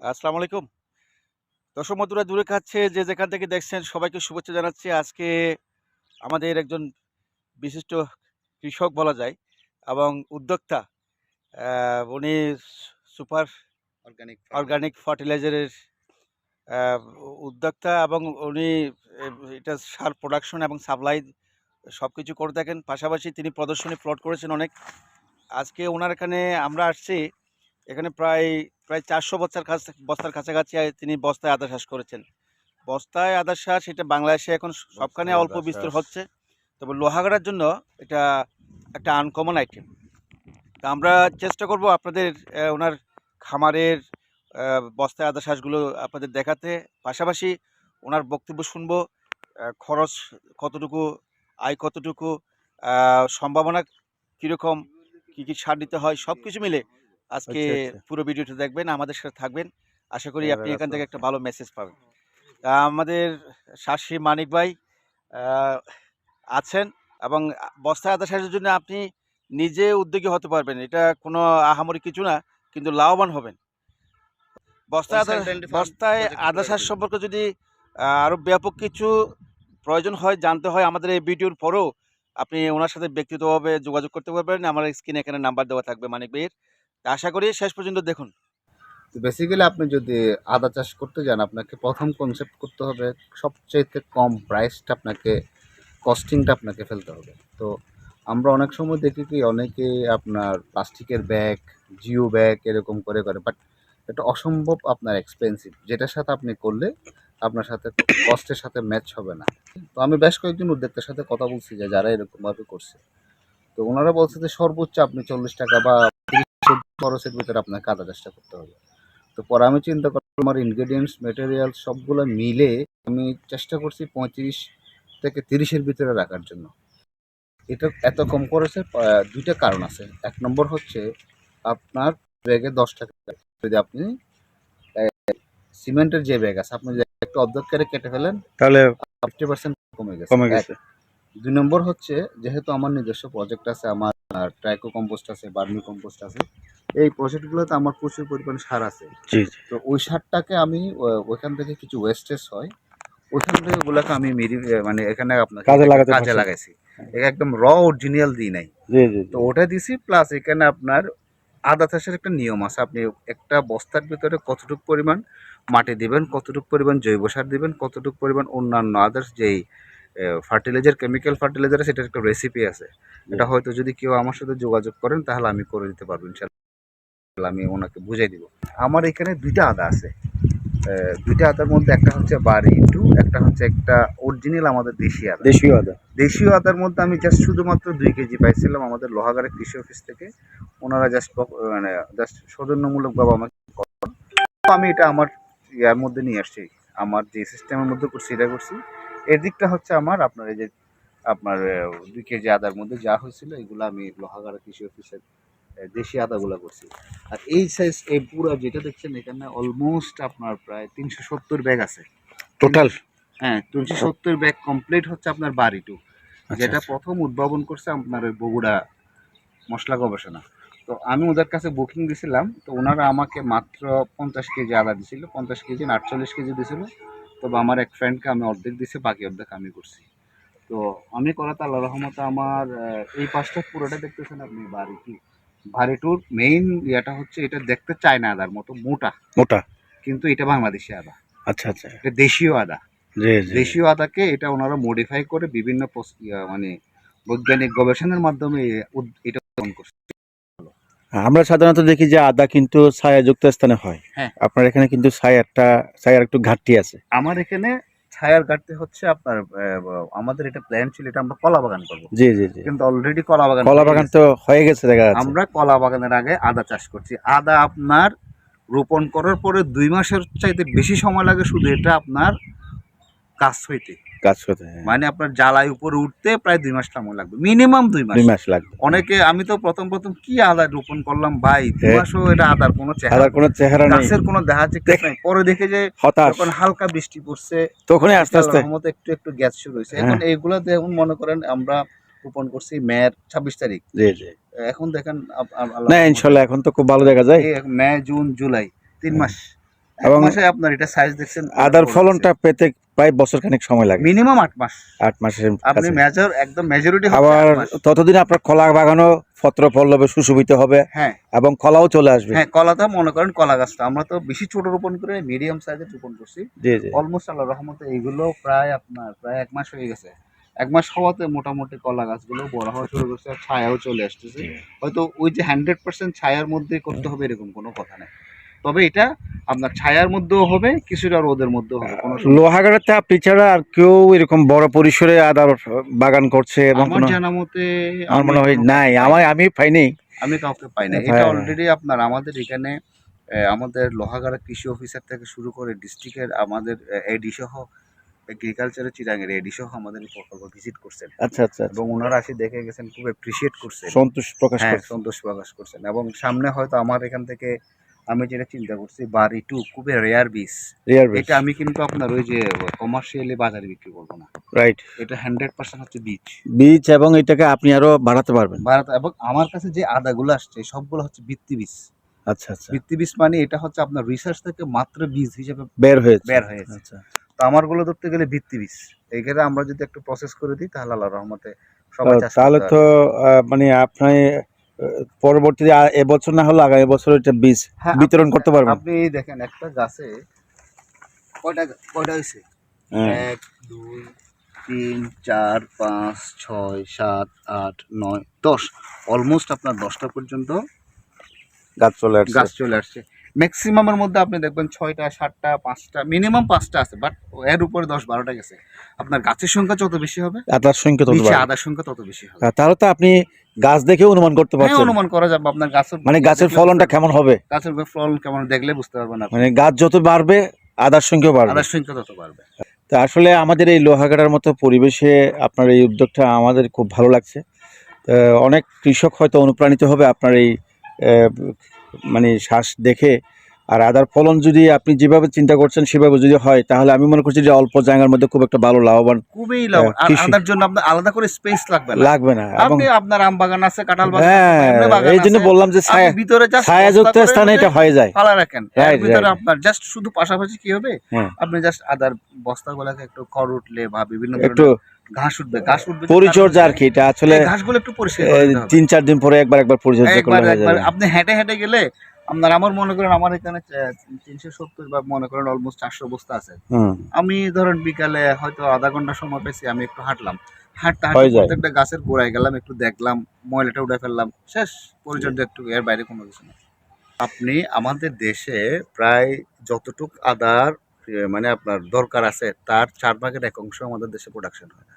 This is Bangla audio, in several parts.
আসসালামু আলাইকুম। দর্শক বন্ধুরা দূরে কাছে যে যেখান থেকে দেখছেন সবাইকে শুভেচ্ছা জানাচ্ছি। আজকে আমাদের একজন বিশিষ্ট কৃষক বলা যায় এবং উদ্যোক্তা উনি সুপার অর্গানিক অর্গানিক ফার্টিলাইজারের উদ্যোক্তা এবং উনি এটা সার প্রোডাকশন এবং সাপ্লাই সব কিছু করে থাকেন। পাশাপাশি তিনি প্রদর্শনী প্লট করেছেন অনেক। আজকে ওনার এখানে আমরা আসছি এখানে প্রায় প্রায় চারশো বস্তার কাছ বস্তার কাছাকাছি তিনি বস্তায় আদা চাষ করেছেন। বস্তায় আদা চাষ এটা বাংলাদেশে এখন সবখানে অল্প বিস্তর হচ্ছে। তবে লোহাগাড়ার জন্য এটা একটা আনকমন আইটেম তা আমরা চেষ্টা করব আপনাদের ওনার খামারের বস্তায় আদা চাষগুলো আপনাদের দেখাতে। পাশাপাশি ওনার বক্তব্য শুনব খরচ কতটুকু আয় কতটুকু সম্ভাবনা কীরকম কী কী সার দিতে হয় সব কিছু মিলে আজকে আচ্ছা, আচ্ছা। পুরো ভিডিওটা দেখবেন আমাদের সাথে থাকবেন। আশা করি আপনি এখান থেকে একটা ভালো মেসেজ পাবেন। তা আমাদের শাসি মানিক ভাই আছেন এবং বস্তায় আদা চাষের জন্য আপনি নিজে উদ্যোগী হতে পারবেন। এটা কোনো আহামরি কিছু না কিন্তু লাভবান হবেন। বস্তায় আদা বস্তায় আদা দিন। সম্পর্কে যদি আরও ব্যাপক কিছু প্রয়োজন হয় জানতে হয় আমাদের এই ভিডিওর পরেও আপনি ওনার সাথে ব্যক্তিগতভাবে যোগাযোগ করতে পারবেন। আমার স্ক্রিনে এখানে নাম্বার দেওয়া থাকবে মানিক ভাইয়ের। আশা করি শেষ পর্যন্ত দেখুন। বেসিক্যালি আপনি যদি আদা চাষ করতে যান, আপনাকে প্রথম কনসেপ্ট করতে হবে সবচাইতে কম প্রাইসটা আপনাকে কস্টিংটা আপনাকে ফেলতে হবে। তো আমরা অনেক সময় দেখি কি, অনেকে আপনার প্লাস্টিকের ব্যাগ জিও ব্যাগ এরকম করে করে বাট এটা অসম্ভব আপনার এক্সপেন্সিভ যেটার সাথে আপনি করলে আপনার সাথে কস্টের সাথে ম্যাচ হবে না। তো আমি বেশ কয়েকজন উদ্যোক্তার সাথে কথা বলছি যে যারা এরকমভাবে করছে। তো ওনারা বলছে যে সর্বোচ্চ আপনি চল্লিশ টাকা বা তিরিশ খরচের ভিতরে আপনাকে আদা চাষটা করতে হবে। তো পরে আমি চিন্তা করলাম আমার ইনগ্রেডিয়েন্টস মেটেরিয়াল সবগুলো মিলে আমি চেষ্টা করছি পঁয়ত্রিশ থেকে তিরিশের ভিতরে রাখার জন্য। এটা এত কম করেছে দুইটা কারণ আছে। এক নম্বর হচ্ছে আপনার ব্যাগে দশ টাকা যদি আপনি সিমেন্টের যে ব্যাগ আছে আপনি যদি একটু অধ্যক্ষরে কেটে ফেলেন তাহলে ফিফটি পার্সেন্ট কমে গেছে। কমে গেছে। দুই নম্বর হচ্ছে যেহেতু আমার নিজস্ব প্রজেক্ট আছে আমার ট্রাইকো কম্পোস্ট আছে বার্মি কম্পোস্ট আছে এই প্রজেক্টগুলোতে আমার প্রচুর পরিমাণে সার আছে। তো ওই সারটাকে আমি ওইখান থেকে কিছু ওয়েস্টেজ হয় ওইখান থেকে ওগুলোকে আমি মেরি মানে এখানে আপনার কাজে লাগাতে কাজে লাগাইছি। এটা একদম র অরিজিনাল দিই নাই। তো ওটা দিছি প্লাস এখানে আপনার আদা চাষের একটা নিয়ম আছে। আপনি একটা বস্তার ভিতরে কতটুকু পরিমাণ মাটি দিবেন কতটুকু পরিমাণ জৈব সার দিবেন কতটুকু পরিমাণ অন্যান্য আদার্স যেই ফার্টিলাইজার কেমিক্যাল ফার্টিলাইজার সেটার একটা রেসিপি আছে। এটা হয়তো যদি কেউ আমার সাথে যোগাযোগ করেন তাহলে আমি করে দিতে পারব ইনশাল্লাহ। আমি ওনাকে বুঝাই দিব। আমার এখানে দুইটা আদা আছে। দুইটা আদার মধ্যে একটা হচ্ছে বাড়ি টু একটা হচ্ছে একটা অরিজিনাল আমাদের দেশি আদা। দেশীয় আদা। দেশীয় আদার মধ্যে আমি জাস্ট শুধুমাত্র দুই কেজি পাইছিলাম আমাদের লোহাগাড়ের কৃষি অফিস থেকে। ওনারা জাস্ট মানে জাস্ট সৌজন্যমূলকভাবে আমাকে আমি এটা আমার ইয়ার মধ্যে নিয়ে আসছি। আমার যে সিস্টেমের মধ্যে করছি এটা করছি। এর দিকটা হচ্ছে আমার আপনার এই যে আপনার দুই কেজি আদার মধ্যে যা হয়েছিল এগুলো আমি লোহাগাড়া কৃষি অফিসের দেশি আদাগুলো করছি। আর এই সাইজ এই পুরো যেটা দেখছেন এখানে অলমোস্ট আপনার প্রায় তিনশো সত্তর ব্যাগ আছে। টোটাল হ্যাঁ তিনশো সত্তর ব্যাগ কমপ্লিট হচ্ছে আপনার বাড়ি টু আচ্ছা, যেটা প্রথম উদ্ভাবন করছে আপনার ওই বগুড়া মশলা গবেষণা। তো আমি ওদের কাছে বুকিং দিছিলাম তো ওনারা আমাকে মাত্র পঞ্চাশ কেজি আদা দিছিল পঞ্চাশ কেজি না আটচল্লিশ কেজি দিছিল। তবে আমার এক ফ্রেন্ডকে আমি অর্ধেক দিছি বাকি অর্ধেক আমি করছি। তো আমি করাতে আল্লাহ রহমতে আমার এই পাশটা পুরোটা দেখতেছেন আপনি বাড়ি টু বাড়ি টুর মেইন ইয়েটা হচ্ছে এটা দেখতে চায় না আদার মতো মোটা। মোটা? কিন্তু এটা বাংলাদেশি আদা। আচ্ছা আচ্ছা। এটা দেশীয় আদা। দেশীয় আদাকে এটা ওনারা মডিফাই করে বিভিন্ন মানে বৈজ্ঞানিক গবেষণার মাধ্যমে এটা করছে। আমরা সাধারণত দেখি যে আদা কিন্তু ছায়াযুক্ত স্থানে হয়। হ্যাঁ। আপনার এখানে কিন্তু ছায়াটা ছায়ার একটু ঘাটতি আছে। আমার এখানে ছায়ার ঘাটতি হচ্ছে আপনার আমাদের এটা প্ল্যান ছিল এটা আমরা কলা বাগান করব। জি জি জি। কিন্তু অলরেডি কলা বাগান কলা বাগান তো হয়ে গেছে দেখা যাচ্ছে। আমরা কলা বাগানের আগে আদা চাষ করছি। আদা আপনার রোপণ করার পরে দুই মাসের চাইতে বেশি সময় লাগে শুধু এটা আপনার গাছ হইতে। কাজ করতে হ্যাঁ। মানে আপনার জ্বালাই উপরে উঠতে প্রায় দুই মাস সময় লাগবে মিনিমাম দুই মাস। দুই মাস লাগবে। অনেকে আমি তো প্রথম প্রথম কি আদা রোপণ করলাম ভাই দুই হ্যাঁ। মাসও এটা আদার কোনো চেহারা আদার কোনো চেহারা নেই। গাছের কোনো দেখা যাচ্ছে নাই। পরে দেখে যে হতাশ। যখন হালকা বৃষ্টি পড়ছে তখনই আস্তে আস্তে। রহমতে একটু একটু গ্যাস শুরু হয়েছে। এখন এইগুলো দেখুন মনে করেন আমরা রোপণ করছি মেয়ের ছাব্বিশ তারিখ। জি জি। এখন দেখেন না ইনশাল্লাহ এখন তো খুব ভালো দেখা যায়। মে জুন জুলাই তিন হ্যাঁ। মাস। এবং আপনার এটা সাইজ দেখছেন আদার ফলনটা পেতে প্রায় বছর খানিক সময় লাগে। মিনিমাম আট মাস। আট মাসের আপনি মেজর একদম মেজরিটি আবার ততদিন আপনার কলা বাগানও পত্র পল্লবে সুশোভিত হবে হ্যাঁ। এবং কলাও চলে আসবে। হ্যাঁ কলাটা মনে করেন কলা গাছটা আমরা তো বেশি ছোট রোপণ করে মিডিয়াম সাইজে রোপণ করছি। জি জি। অলমোস্ট আল্লাহ রহমতে এইগুলো প্রায় আপনার প্রায় এক মাস হয়ে গেছে। এক মাস হওয়াতে মোটামুটি কলা গাছগুলো বড় হওয়া শুরু করছে আর ছায়াও চলে আসতেছে। হয়তো ওই যে হান্ড্রেড পার্সেন্ট ছায়ার মধ্যে করতে হবে এরকম কোনো কথা নেই। তবে এটা আপনার ছায়ার মধ্যেও হবে কিছুটা রোদের মধ্যেও হবে লোহাগাড়াতে আপনি ছাড়া আর কেউ এরকম বড় পরিসরে আদার বাগান করছে এবং আমার জানা মতে আমার মনে হয় নাই আমার আমি পাইনি। আমি কাউকে পাই না হ্যাঁ। এটা অলরেডি আপনার আমাদের এখানে আমাদের লোহাগাড়া কৃষি অফিসার থেকে শুরু করে ডিস্ট্রিক্টের আমাদের এডি সহ এগ্রিকালচারের চিরাঙের এডি সহ আমাদের প্রকল্প ভিজিট করছেন। আচ্ছা আচ্ছা আচ্ছা। এবং ওনারা আসি দেখে গেছেন খুব অ্যাপ্রিসিয়েট করছেন। সন্তোষ প্রকাশ হ্যাঁ সন্তোষ প্রকাশ করছেন। এবং সামনে হয়তো আমার এখান থেকে আমি যেটা চিন্তা করছি বাড়ি টু খুবই রেয়ার বিস রিয়ার এটা আমি কিন্তু আপনার ওই যে কমার্শিয়ালি বাজারে বিক্রি করব না। রাইট এটা হান্ড্রেড পার্সেন্ট হচ্ছে বীজ বীজ এবং এটাকে আপনি আরও বাড়াতে পারবেন। ভারত এবং আমার কাছে যে আদাগুলো আসছে সবগুলো হচ্ছে ভিত্তি বীজ আচ্ছা আচ্ছা। ভিত্তি বীজ মানে এটা হচ্ছে আপনার রিসার্চ থেকে মাত্র বীজ হিসেবে বের হয়েছে। বের হয়েছে। আচ্ছা তো আমারগুলো ধরতে গেলে ভিত্তি বীজ এইখানে আমরা যদি একটু প্রসেস করে দিই তাহলে আল্লাহ রহমতে সবাই তাহলে তো মানে আপনি পরবর্তীতে এবছর না হলে আগামী বছর এটা বীজ হ্যাঁ, বিতরণ করতে পারবেন। আপনি দেখেন একটা গাছে কয়টা কয়টা হয়েছে? হ্যাঁ। এক দুই তিন চার পাঁচ ছয় সাত আট নয় দশ। অলমোস্ট আপনার দশটা পর্যন্ত গাছ চলে আসছে। গাছ চলে আসছে। ম্যাক্সিমামের মধ্যে আপনি দেখবেন ছয়টা সাতটা পাঁচটা মিনিমাম পাঁচটা আছে বাট এর উপরে দশ বারোটা গেছে। আপনার গাছের সংখ্যা যত বেশি হবে আদার সংখ্যা তত আদার সংখ্যা তত বেশি হবে। তাহলে তো আপনি গাছ দেখে অনুমান করতে হ্যাঁ পারছেন। অনুমান করা যাবে আপনার গাছের মানে গাছের ফলনটা কেমন হবে? গাছের ফলন কেমন দেখলে বুঝতে পারবেন না মানে গাছ যত বাড়বে আদার সংখ্যা বাড়বে। আদার সংখ্যা তত বাড়বে। তো আসলে আমাদের এই লোহাগাড়ার মতো পরিবেশে আপনার এই উদ্যোগটা আমাদের খুব ভালো লাগছে। তো অনেক কৃষক হয়তো অনুপ্রাণিত হবে আপনার এই মানে শ্বাস দেখে। আর আদার ফলন যদি আপনি যেভাবে চিন্তা করছেন সেভাবে যদি হয় তাহলে আমি মনে করছি যে অল্প জায়গার মধ্যে খুব একটা ভালো লাভবান খুবই লাভ আর আদার জন্য আপনার আলাদা করে স্পেস লাগবে না। লাগবে না আপনি আপনার আম বাগান আছে কাঁঠাল বাগান আছে, হ্যাঁ এই জন্য বললাম যে ছায়া ভিতরে just ছায়াযুক্ত স্থানে এটা হয়ে যায়। ফালা রাখেন। এর ভিতরে আপনার জাস্ট শুধু পাশাপাশি কি হবে? হ্যাঁ। আপনি জাস্ট আদার বস্তাগুলোকে একটু খড় উঠলে বা বিভিন্ন একটু ধরনের ঘাস উঠবে ঘাস উঠবে পরিচর্যা আর কি এটা আসলে এই ঘাসগুলো একটু পরিষ্কার করে। তিন চার দিন পরে একবার একবার পরিচর্যা করলে আপনি হেঁটে হেঁটে গেলে আপনার আমার মনে করেন আমার এখানে তিনশো সত্তর বা মনে করেন অলমোস্ট চারশো বস্তা আছে। আমি ধরেন বিকালে হয়তো আধা ঘণ্টা সময় পেয়েছি আমি একটু হাঁটলাম। হাঁটতে হাঁটতে প্রত্যেকটা গাছের গোড়ায় গেলাম একটু দেখলাম ময়লাটা উঠে ফেললাম শেষ পরিচর্যা একটু এর বাইরে কোনো কিছু না। আপনি আমাদের দেশে প্রায় যতটুক আদার মানে আপনার দরকার আছে তার চার ভাগের এক অংশ আমাদের দেশে প্রোডাকশন হয়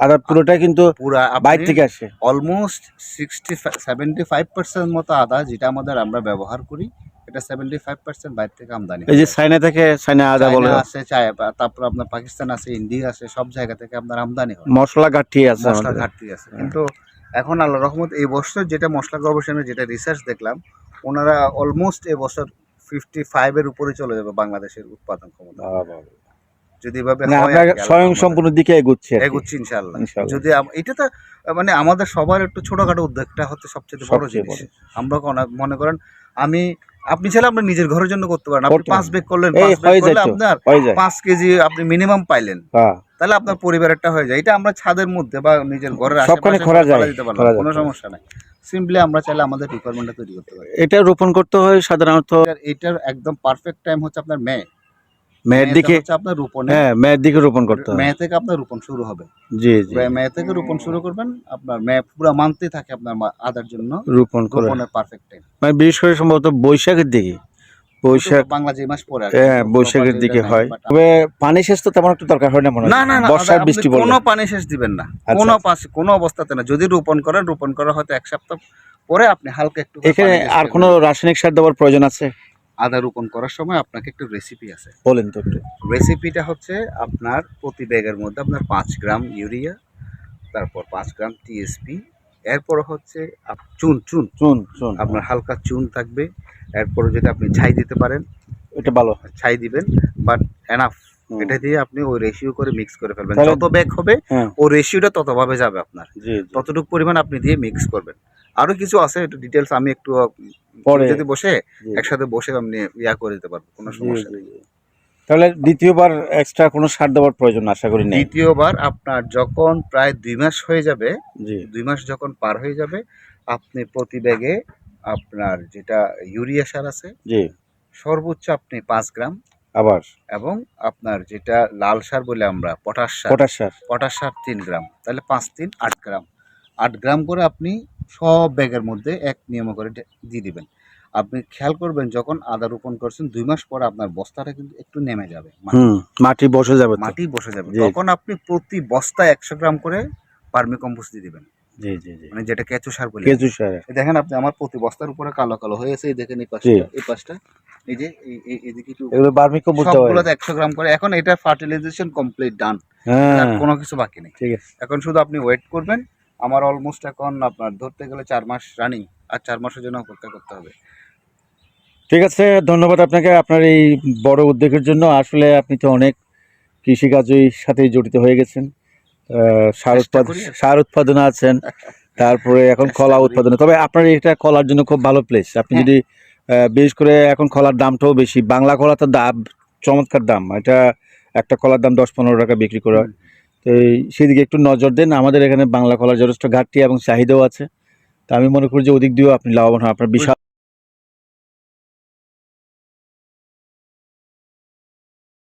আদার পুরোটা কিন্তু পুরা বাইরে থেকে আসে। Almost sixty seventy five percent মতো আদা যেটা আমাদের আমরা ব্যবহার করি এটা সেভেন্টি ফাইভ পার্সেন্ট বাইরে থেকে আমদানি এই যে হয়। চাইনা থেকে চাইনা আদা বলে। আছে চায় তারপর আপনার পাকিস্তান আছে ইন্ডিয়া আছে সব জায়গা থেকে আপনার আমদানি হয়। মশলা ঘাটতি আছে মশলা ঘাটতি আছে। কিন্তু এখন আল্লাহ রহমত এই বছর যেটা মশলা গবেষণা যেটা রিসার্চ দেখলাম ওনারা অলমোস্ট এই বছর ফিফটি ফাইভের উপরে চলে যাবে বাংলাদেশের উৎপাদন ক্ষমতা। যদি এভাবে মানে হয় স্বয়ং রহমতে। সম্পূর্ণের দিকে এগুচ্ছি। এগুচ্ছি ইনশাআল্লাহ। ইনশাআল্লাহ। যদি এটা তো মানে আমাদের সবার একটু ছোটখাটো উদ্যোগটা হচ্ছে সবচেয়ে বড় জিনিস। আমরা মনে করেন আমি আপনি চাইলে আপনার নিজের ঘরের জন্য করতে পারেন। আপনি পাঁচ। বেগ করলেন পাঁচ বেগ করলে আপনার পাঁচ কেজি আপনি মিনিমাম পাইলেন। হ্যাঁ। তাহলে আপনার পরিবারেরটা হয়ে যায়। এটা আমরা ছাদের মধ্যে বা নিজের ঘরের আশেপাশে করা দিতে পারলাম, কোনো সমস্যা নাই। সিম্পলি আমরা চাইলে আমাদের রিকোয়ারমেন্টটা তৈরি করতে পারি। এটা রোপণ করতে হয় সাধারণত এটার একদম পারফেক্ট টাইম হচ্ছে আপনার মে মেয়ের দিকে আপনার রোপণে। হ্যাঁ মেয়ের দিকে রোপণ করতে মে থেকে আপনার রোপণ শুরু হবে। জি জি। মে থেকে রোপণ শুরু করবেন আপনার মে পুরো মানতে থাকে আপনার আদার জন্য। রোপণ রোপণের পারফেক্ট টাইম মানে বিশেষ করে সম্ভবত বৈশাখের দিকে। বৈশাখ বাংলা যে মাস পরে আর কি, হ্যাঁ বৈশাখের দিকে হয়। তবে পানি সেচ তো তেমন একটু দরকার হয় না মনে হয়। না না না বর্ষার বৃষ্টি পড়লে কোনো পানি শেষ দিবেন না। আচ্ছা, কোনো আচ্ছা। কোনো অবস্থাতে না। যদি রোপণ করেন রোপণ করা হয়তো এক সপ্তাহ পরে আপনি হালকা একটু এখানে আর কোনো রাসায়নিক সার দেওয়ার প্রয়োজন আছে? আদা রোপণ করার সময় আপনাকে একটু রেসিপি আছে। বলেন তো একটু। রেসিপিটা হচ্ছে আপনার প্রতি ব্যাগের মধ্যে আপনার পাঁচ গ্রাম ইউরিয়া তারপর পাঁচ গ্রাম টিএসপি এরপর হচ্ছে চুন চুন। চুন শুন আপনার হালকা চুন থাকবে এরপরে যদি আপনি ছাই দিতে পারেন এটা ভালো। ছাই দিবেন বাট এনাফ এটা দিয়ে আপনি ওই রেশিও করে মিক্স করে ফেলবেন। যত ব্যাগ হবে হ্যাঁ। ও রেশিওটা ততভাবে যাবে আপনার। ততটুকু পরিমাণ আপনি দিয়ে মিক্স করবেন। আরও কিছু আছে একটু ডিটেলস আমি একটু পরে যদি বসে একসাথে বসে আপনি ইয়া করে দিতে পারব কোনো সমস্যা নেই। তাহলে দ্বিতীয়বার এক্সট্রা কোনো সার দেওয়ার প্রয়োজন আশা করি না দ্বিতীয়বার আপনার যখন প্রায় দুই মাস হয়ে যাবে দুই মাস যখন পার হয়ে যাবে আপনি প্রতি ব্যাগে আপনার যেটা ইউরিয়া সার আছে জি। সর্বোচ্চ আপনি পাঁচ গ্রাম আবার? এবং আপনার যেটা লাল সার বলে আমরা পটাশ সার। পটাশ সার। পটাশ সার তিন গ্রাম তাহলে পাঁচ তিন আট গ্রাম। আট গ্রাম করে আপনি সব ব্যাগের মধ্যে এক নিয়ম করে দিয়ে দিবেন। আপনি খেয়াল করবেন যখন আদা রোপণ করছেন দুই মাস পরে আপনার বস্তাটা কিন্তু একটু নেমে যাবে মাটি- বসে যাবে মাটি বসে যাবে। তখন আপনি প্রতি বস্তা একশো গ্রাম করে পার্মি কম্পোস্ট দিয়ে দিবেন। জি জি জি। মানে যেটা কেঁচু সার বলে। কেঁচু সার। দেখেন আপনি আমার প্রতি বস্তার উপরে কালো কালো হয়েছে এই দেখেন এই। পাশটা এই পাশটা। এই যে এই- এই- এদিকে একটু এগুলো বার্মি কম্পোস্ট সবগুলোতে গ্রাম করে। এখন এটা ফার্টিলাইজেশন কমপ্লিট ডান। হ্যাঁ। কোনো কিছু বাকি নেই। ঠিক আছে। এখন শুধু আপনি ওয়েট করবেন। আমার অলমোস্ট এখন আপনার ধরতে গেলে চার মাস রানিং আর চার মাসের জন্য অপেক্ষা করতে হবে। ঠিক আছে ধন্যবাদ আপনাকে আপনার এই বড় উদ্যোগের জন্য। আসলে আপনি তো অনেক কৃষিকাজের সাথেই জড়িত হয়ে গেছেন। সার উৎপাদন। সার উৎপাদনে আছেন তারপরে এখন কলা। উৎপাদনে। তবে আপনার এটা কলার জন্য খুব ভালো প্লেস আপনি হ্যাঁ। যদি বিশেষ করে এখন কলার দামটাও বেশি। বাংলা কলা তো দাম চমৎকার দাম। এটা একটা কলার দাম দশ পনেরো টাকা বিক্রি করা হয়। তো এই সেদিকে একটু নজর দেন। আমাদের এখানে বাংলা কলার যথেষ্ট ঘাটতি এবং চাহিদাও আছে। তা আমি মনে করি যে ওদিক দিয়েও আপনি লাভবান হন। আপনার বিশাল